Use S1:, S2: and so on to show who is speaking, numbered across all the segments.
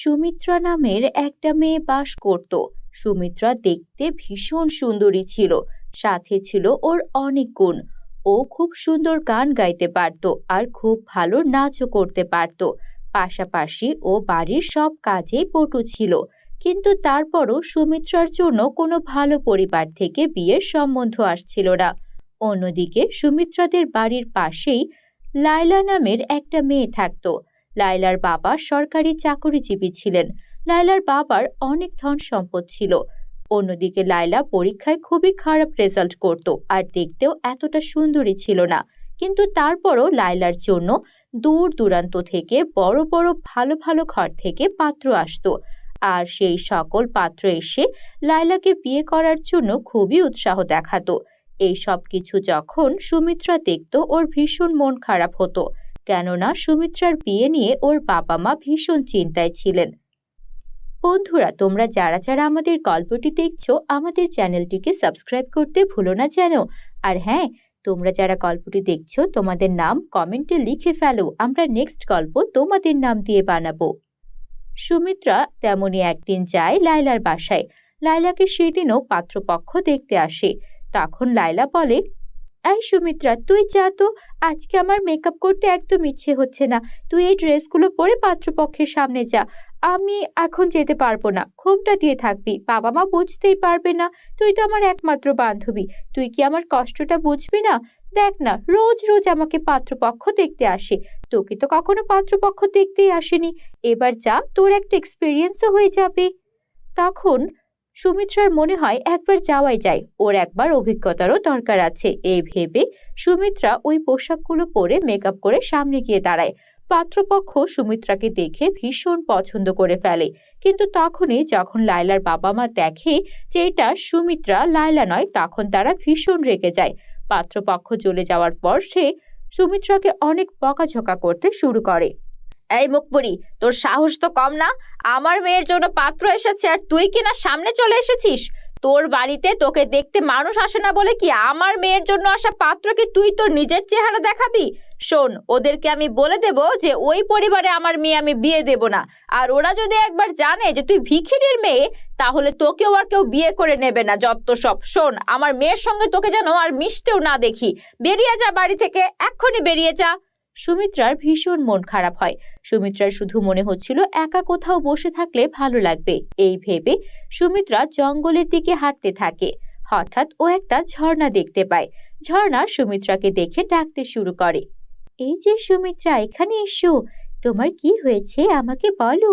S1: সুমিত্রা নামের একটা মেয়ে বাস করত। সুমিত্রা দেখতে ভীষণ সুন্দরী ছিল, সাথে ছিল ওর অনেক গুণ। ও খুব সুন্দর গান গাইতে পারত আর খুব ভালো নাচও করতে পারত। পাশাপাশি ও বাড়ির সব কাজেই পটু ছিল, কিন্তু তারপরও সুমিত্রার জন্য কোনো ভালো পরিবার থেকে বিয়ের সম্বন্ধ আসছিল না। অন্যদিকে সুমিত্রাদের বাড়ির পাশেই লায়লা নামের একটা মেয়ে থাকতো। লায়লার বাবা সরকারি চাকরিজীবী ছিলেন। লায়লার বাবার অনেক ধন সম্পদ ছিল। অন্যদিকে লায়লা পরীক্ষায় খুবই খারাপ রেজাল্ট করত আর দেখতেও এতটা সুন্দরী ছিল না। কিন্তু তারপরও লায়লার জন্য দূর দূরান্ত থেকে বড় বড় ভালো ভালো ঘর থেকে পাত্র আসতো। আর সেই সকল পাত্র এসে লায়লাকে বিয়ে করার জন্য খুবই উৎসাহ দেখাতো। এই সব কিছু যখন সুমিত্রা দেখত, ওর ভীষণ মন খারাপ হতো। কেননা সুমিত্রার বিয়ে নিয়ে ওর বাবা মা ভীষণ চিন্তায় ছিলেন। বন্ধুরা, তোমরা যারা যারা আমাদের গল্পটি দেখছ, আমাদের চ্যানেলটিকে সাবস্ক্রাইব করতে ভুলো না যেন। আর হ্যাঁ তোমরা যারা গল্পটি দেখছ, তোমাদের নাম কমেন্টে লিখে ফেলো। আমরা নেক্সট গল্প তোমাদের নাম দিয়ে বানাবো। সুমিত্রা তেমনি একদিন যায় লায়লার বাসায়। লায়লাকে সেদিনও পাত্রপক্ষ দেখতে আসে। তখন লায়লা বলে এই সুমিত্রা, তুই যা তো। আজকে আমার মেকআপ করতে একদম ইচ্ছে হচ্ছে না। তুই এই ড্রেসগুলো পরে পাত্রপক্ষের সামনে যা। আমি এখন যেতে পারব না। ঘুমটা দিয়ে থাকবি। বাবা মা বুঝতেই পারবে না। তুই তো আমার একমাত্র বান্ধবী। তুই কি আমার কষ্টটা বুঝবি না? দেখ না, রোজ রোজ আমাকে পাত্রপক্ষ দেখতে আসে। তোকে তো কখনো পাত্রপক্ষ দেখতেই আসেনি। এবার যা, তোর একটা এক্সপিরিয়েন্সও হয়ে যাবে। তখন সুমিত্রার মনে হয় একবার যাওয়াই যায়। ওর একবার অভিজ্ঞতারও দরকার আছে। এই ভেবে সুমিত্রা ওই পোশাকগুলো পরে মেকআপ করে সামনে গিয়ে দাঁড়ায়। পাত্রপক্ষ সুমিত্রাকে দেখে ভীষণ পছন্দ করে ফেলে। কিন্তু তখনই যখন লায়লার বাবা মা দেখে যে এটা সুমিত্রা, লায়লা নয়, তখন তারা ভীষণ রেগে যায়। পাত্রপক্ষ চলে যাওয়ার পর সে সুমিত্রাকে অনেক বকাঝকা করতে শুরু করে। এই মুখপুরি তোর সাহস তো কম না? আমার মেয়ের জন্য পাত্র এসেছে আর তুই কিনা সামনে চলে এসেছিস? তোর বাড়িতে তোকে দেখতে মানুষ আসে না বলে কি আমার মেয়ের জন্য আসা পাত্রকে তুই তোর নিজের চেহারা দেখাবি? শোন, ওদেরকে আমি বলে দেব যে ওই পরিবারে আমার মেয়ে আমি বিয়ে দেব না। আর ওরা যদি একবার জানে যে তুই ভিখিরির মেয়ে, তাহলে তোকেও আর কেউ বিয়ে করে নেবে না যত সব। শোন, আমার মেয়ের সঙ্গে তোকে যেন আর মিশতেও না দেখি। বেরিয়ে যা বাড়ি থেকে, এক্ষুনি বেরিয়ে যা। সুমিত্রার ভীষণ মন খারাপ হয়। সুমিত্রার শুধু মনে হচ্ছিল একা কোথাও বসে থাকলে ভালো লাগবে। এই ভেবে সুমিত্রা জঙ্গলের দিকে হাঁটতে থাকে। হঠাৎ ও একটা ঝর্ণা দেখতে পায়। ঝর্ণা সুমিত্রাকে দেখে ডাকতে শুরু করে। এই যে সুমিত্রা, এখানে এসো। তোমার কি হয়েছে আমাকে বলো।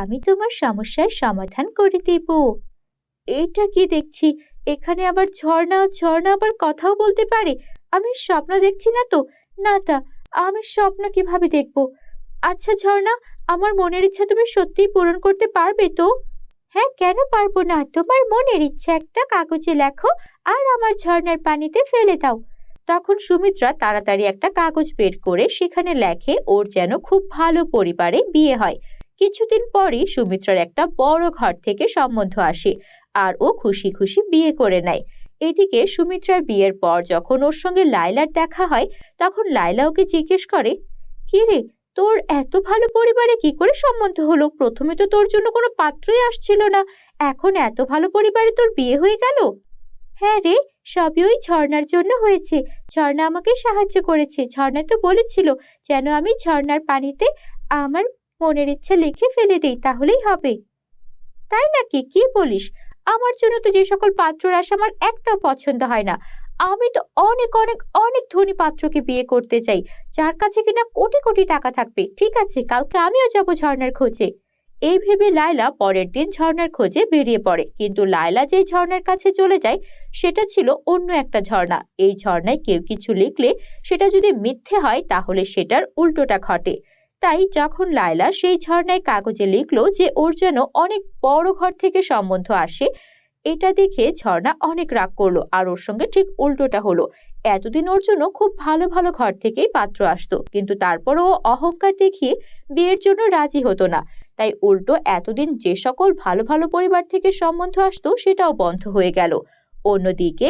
S1: আমি তোমার সমস্যার সমাধান করে দেব। এটা কি দেখছি? এখানে আবার ঝর্ণা ঝর্ণা আবার কথাও বলতে পারে। আমি স্বপ্ন দেখছি না তো? না তা আমি স্বপ্ন কীভাবে দেখব? আচ্ছা ঝর্ণা, আমার মনের ইচ্ছা তুমি সত্যিই পূরণ করতে পারবে তো? হ্যাঁ কেন পারব না? তোমার মনের ইচ্ছা একটা কাগজে লেখো আর আমার ঝর্ণার পানিতে ফেলে দাও। তখন সুমিত্রা তাড়াতাড়ি একটা কাগজ বের করে সেখানে লেখে, ওর যেন খুব ভালো পরিবারে বিয়ে হয়। কিছুদিন পরই সুমিত্রার একটা বড় ঘর থেকে সম্বন্ধ আসে আর ও খুশি খুশি বিয়ে করে নেয়। এদিকে সুমিত্রার বিয়ের পর যখন ওর সঙ্গে লায়লার দেখা হয়, তখন লায়লা ওকে জিজ্ঞেস করে, কি রে, তোর এত ভালো পরিবারে কি করে সম্বন্ধ হলো? প্রথমে তো তোর জন্য কোনো পাত্রই আসছিল না, এখন এত ভালো পরিবারে তোর বিয়ে হয়ে গেল? হ্যাঁ রে, সবই ওই ঝর্ণার জন্য হয়েছে, ঝর্ণা আমাকে সাহায্য করেছে, ঝর্ণা তো বলেছিল, যেন আমি ঝর্ণার পানিতে আমার মনের ইচ্ছা লিখে ফেলে দিই, তাহলেই হবে। তাই নাকি? কি বলিস? আমার জন্য তো যে সকল পাত্রর আসে আমার একটাও পছন্দ হয় না। আমি তো অনেক অনেক অনেক ধনী পাত্রকে বিয়ে করতে চাই, যার কাছে কিনা কোটি কোটি টাকা থাকবে। ঠিক আছে, কালকে আমিও যাব ঝর্ণার খোঁজে। এই ভেবে লায়লা পরের দিন ঝর্ণার খোঁজে বেরিয়ে পড়ে। কিন্তু লায়লা যেই ঝর্ণার কাছে চলে যায়, সেটা ছিল অন্য একটা ঝর্ণা। এই ঝর্ণায় কেউ কিছু লিখলে সেটা যদি মিথ্যে হয়, তাহলে সেটার উল্টোটা ঘটে। তাই যখন লায়লা সেই ঝর্ণায় কাগজে লিখলো যে ওর যেন অনেক বড় ঘর থেকে সম্বন্ধ আসে, এটা দেখে ঝর্ণা অনেক রাগ করল আর ওর সঙ্গে ঠিক উল্টোটা হলো। এতদিন ওর জন্য খুব ভালো ভালো ঘর থেকেই পাত্র আসতো, কিন্তু তারপরও অহংকার দেখিয়ে বিয়ের জন্য রাজি হতো না। তাই উল্টো এতদিন যে সকল ভালো ভালো পরিবার থেকে সম্বন্ধ আসতো সেটাও বন্ধ হয়ে গেল। অন্যদিকে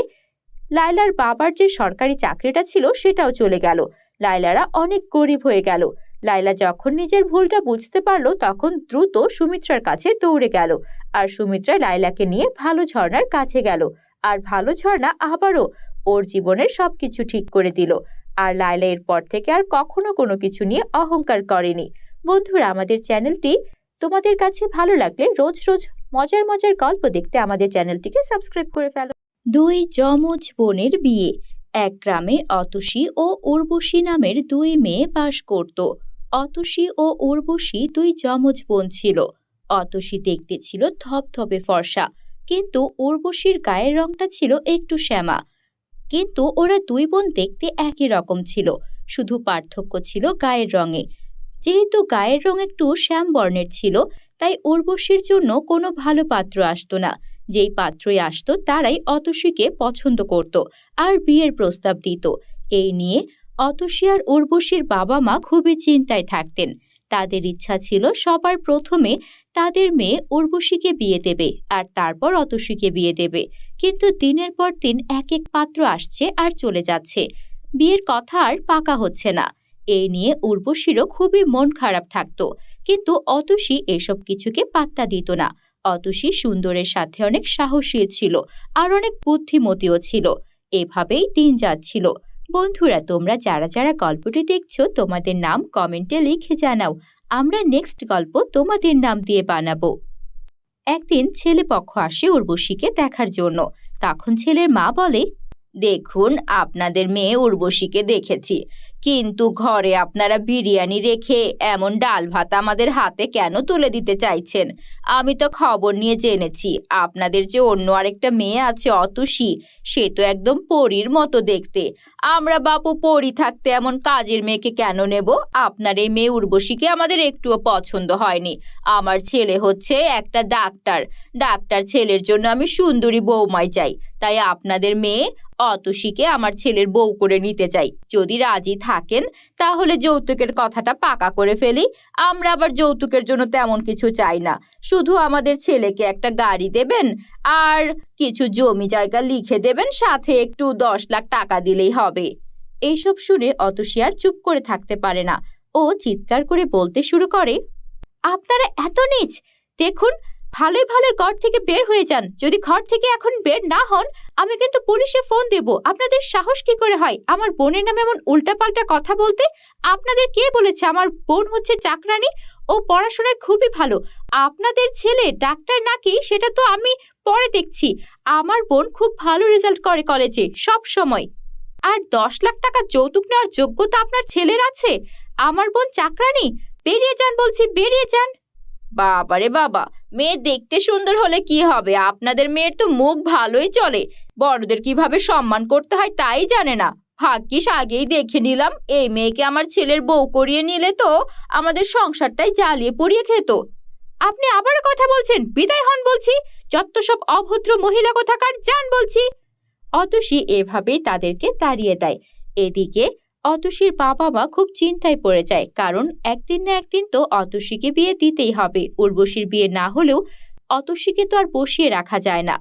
S1: লায়লার বাবার যে সরকারি চাকরিটা ছিল সেটাও চলে গেল। লায়লারা অনেক গরিব হয়ে গেল। লাইলা যখন নিজের ভুলটা বুঝতে পারল, তখন দ্রুত সুমিত্রার কাছে দৌড়ে গেল। আর সুমিত্রা লাইলাকে নিয়ে ভালো ঝর্ণার কাছে গেল। আর ভালো ঝর্ণা আবারও ওর জীবনের সবকিছু ঠিক করে দিল। আর লাইলা এরপর থেকে আর কখনো কোনো কিছু নিয়ে অহংকার করেনি। বন্ধুরা, আমাদের চ্যানেলটি তোমাদের কাছে ভালো লাগলে রোজ রোজ মজার মজার গল্প দেখতে আমাদের চ্যানেলটিকে সাবস্ক্রাইব করে ফেলো। দুই যমজ বোনের বিয়ে। এক গ্রামে অতসী ও উর্বশী নামের দুই মেয়ে বাস করত। অতসী ও উর্বশী দুই যমজ বোন ছিল। অতসী দেখতে ছিল ধপধপে ফর্সা, কিন্তু উর্বশীর গায়ের রংটা ছিল একটু শ্যামা। কিন্তু ওরা দুই বোন দেখতে একই রকম ছিল, শুধু পার্থক্য ছিল গায়ের রঙে। যেহেতু গায়ের রং একটু শ্যাম বর্ণের ছিল, তাই উর্বশীর জন্য কোনো ভালো পাত্র আসতো না। যেই পাত্রই আসতো, তারাই অতসীকে পছন্দ করত আর বিয়ের প্রস্তাব দিত। এই নিয়ে অতসী আর উর্বশীর বাবা মা খুবই চিন্তায় থাকতেন। তাদের ইচ্ছা ছিল সবার প্রথমে তাদের মেয়ে উর্বশীকে বিয়ে দেবে আর তারপর অতসীকে বিয়ে দেবে। কিন্তু দিনের পর দিন এক এক পাত্র আসছে আর চলে যাচ্ছে। বিয়ের কথা আর পাকা হচ্ছে না। এই নিয়ে উর্বশীরও খুবই মন খারাপ থাকতো। কিন্তু অতসী এসব কিছুকে পাত্তা দিত না। অতসী সুন্দরের সাথে অনেক সাহসী ছিল আর অনেক বুদ্ধিমতীও ছিল। এভাবেই দিন যাচ্ছিল। বন্ধুরা, তোমরা যারা যারা গল্পটি দেখছ, তোমাদের নাম কমেন্টে লিখে জানাও। আমরা নেক্সট গল্প তোমাদের নাম দিয়ে বানাবো। একদিন ছেলে পক্ষ আসে উর্বশীকে দেখার জন্য। তখন ছেলের মা বলে দেখুন, আপনাদের মেয়ে উর্বশীকে দেখেছি। কিন্তু ঘরে আপনারা বিরিয়ানি রেখে এমন ডাল ভাত আমাদের হাতে কেন তুলে দিতে চাইছেন? আমি তো খবর নিয়ে জেনেছি, আপনাদের যে অন্য আরেকটা মেয়ে আছে অতুষী সে তো একদম পরীর মতো দেখতে। আমরা বাপু পরী থাকতে এমন কাজের মেয়েকে কেন নেব? আপনার এই মেয়ে উর্বশীকে আমাদের একটুও পছন্দ হয়নি। আমার ছেলে হচ্ছে একটা ডাক্তার। ডাক্তার ছেলের জন্য আমি সুন্দরী বৌমাই চাই। তাই আপনাদের মেয়ে অতসীকে আমার ছেলের বউ করে নিতে চাই। যদি রাজি থাকেন, তাহলে যৌতুকের কথাটা পাকা করে ফেলি। আমরা আবার যৌতুকের জন্য তেমন কিছু চাই না। শুধু আমাদের ছেলেকে একটা গাড়ি দেবেন আর কিছু জমি জায়গা লিখে দেবেন, সাথে একটু দশ লাখ টাকা দিলেই হবে। এইসব শুনে অতসী আর চুপ করে থাকতে পারে না। ও চিৎকার করে বলতে শুরু করে, আপনারা এত নিচ! দেখুন ভালোই ভালোই ঘর থেকে বের হয়ে যান। যদি ঘর থেকে এখন বের না হন, আমি কিন্তু পুলিশে ফোন দেব। আপনাদের সাহস কি করে হয়? আমার বোনের নামে এমন উল্টাপাল্টা কথা বলতে? আপনাদের কে বলেছে? আমার বোন হচ্ছে চাকরানি, ও পড়াশোনায় খুবই ভালো। আপনাদের ছেলে ডাক্তার নাকি, সেটা তো আমি পরে দেখছি। আমার বোন খুব ভালো রেজাল্ট করে কলেজে সব সময়। আর দশ লাখ টাকা যৌতুক নেওয়ার যোগ্যতা আপনার ছেলের আছে? আমার বোন চাকরানি? বেরিয়ে যান বলছি, বেরিয়ে যান। বাবারে বাবা, মেয়ে দেখতে সুন্দর হলে কি হবে? আপনাদের মেয়ের তো মুখ ভালোই চলে। বড়দের কীভাবে সম্মান করতে হয় তাই জানে না। ভাগ্যিস আগেই দেখে নিলাম, এই মেয়েকে আমার ছেলের বউ করিয়ে নিলে তো আমাদের সংসারটাই জ্বালিয়ে পড়িয়ে খেত। আপনি আবার কথা বলছেন, বিদায় হন বলছি। যত সব অভদ্র মহিলা কোথাকার, যান বলছি। অতসী এভাবেই তাদেরকে তাড়িয়ে দেয়। এদিকে অতসীর বাবা মা খুব চিন্তায় পড়ে যায়, কারণ একদিন না একদিন তো অতসীকে বিয়ে দিতেই হবে। উর্বশীর বিয়ে না হলেও অতসীকে তো আর বসিয়ে রাখা যায় না।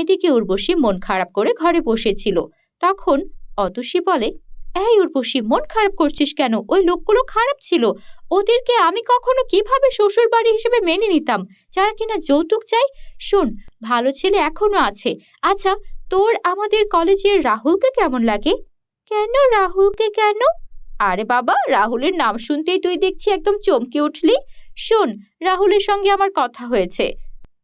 S1: এদিকে উর্বশী মন খারাপ করে ঘরে বসেছিল। তখন অতসী বলে, এই উর্বশী, মন খারাপ করছিস কেন? ওই লোকগুলো খারাপ ছিল। ওদেরকে আমি কখনো কীভাবে শ্বশুর বাড়ি হিসেবে মেনে নিতাম? যারা কিনা যৌতুক চাই শোন, ভালো ছেলে এখনও আছে। আচ্ছা তোর আমাদের কলেজের রাহুলকে কেমন লাগে? কেন রাহুলকে কেন? আরে বাবা, রাহুলের নাম শুনতেই তুই দেখছি একদম চমকে উঠলি। শোন, রাহুলের সঙ্গে আমার কথা হয়েছে।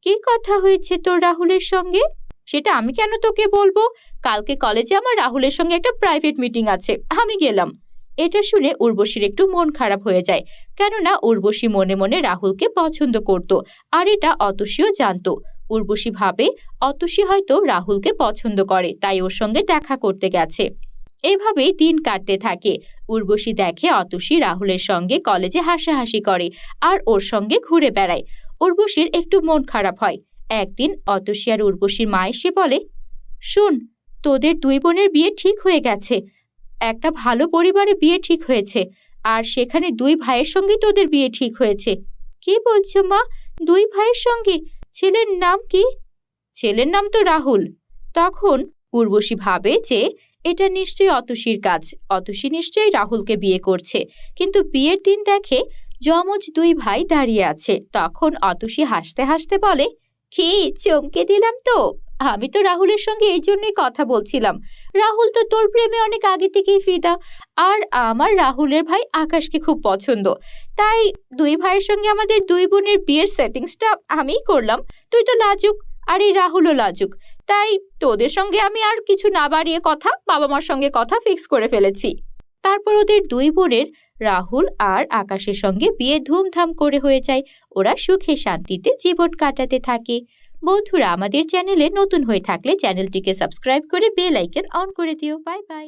S1: কি কথা হয়েছে তোর রাহুলের সঙ্গে? সেটা আমি কেন তোকে বলব? কালকে কলেজে আমার রাহুলের সঙ্গে একটা প্রাইভেট মিটিং আছে, আমি গেলাম। এটা শুনে উর্বশীর একটু মন খারাপ হয়ে যায়, কেননা উর্বশী মনে মনে রাহুলকে পছন্দ করত, আর এটা অতসীও জানতো। উর্বশী ভাবে, অতসী হয়তো রাহুলকে পছন্দ করে, তাই ওর সঙ্গে দেখা করতে গেছে। এভাবেই দিন কাটতে থাকে। উর্বশী দেখে অতসী রাহুলের সঙ্গে কলেজে হাসাহাসি করে আর ওর সঙ্গে ঘুরে বেড়ায়। উর্বশীর একটু মন খারাপ হয়। একদিন অতসী আর উর্বশীর মা এসে বলে, শোন, তোদের দুই বোনের বিয়ে ঠিক হয়ে গেছে। একটা ভালো পরিবারে বিয়ে ঠিক হয়েছে আর সেখানে দুই ভাইয়ের সঙ্গে তোদের বিয়ে ঠিক হয়েছে। কি বলছো মা? দুই ভাইয়ের সঙ্গে? ছেলের নাম কি? ছেলের নাম তো রাহুল। তখন উর্বশী ভাবে যে এটা নিশ্চয়ই অতসীর কাজ। অতসী নিশ্চয়ই রাহুলকে বিয়ে করছে। কিন্তু বিয়ের দিন দেখে যমজ দুই ভাই দাঁড়িয়ে আছে। তখন অতসী হাসতে হাসতে বলে, কি? চমকে দিলাম তো। আমি তো রাহুলের সঙ্গে এই জন্যই কথা বলছিলাম। রাহুল তো তোর প্রেমে অনেক আগে থেকেই ফিদা। আর আমার রাহুলের ভাই আকাশকে খুব পছন্দ। তাই দুই ভাইয়ের সঙ্গে আমাদের দুই বোনের বিয়ের সেটিংসটা আমিই করলাম। তুই তো লাজুক, আর এই রাহুলও লাজুক। তাই তোদের সঙ্গে আমি আর কিছু না বাড়িয়ে কথা বাবা মার সঙ্গে কথা ফিক্স করে ফেলেছি। তারপর ওদের দুই বোনের, রাহুল আর আকাশের সঙ্গে বিয়ে ধুমধাম করে হয়ে যায়। ওরা সুখে শান্তিতে জীবন কাটাতে থাকে। বন্ধুরা, আমাদের চ্যানেলে নতুন হয়ে থাকলে চ্যানেলটিকে সাবস্ক্রাইব করে বেল আইকন অন করে দিও। Bye bye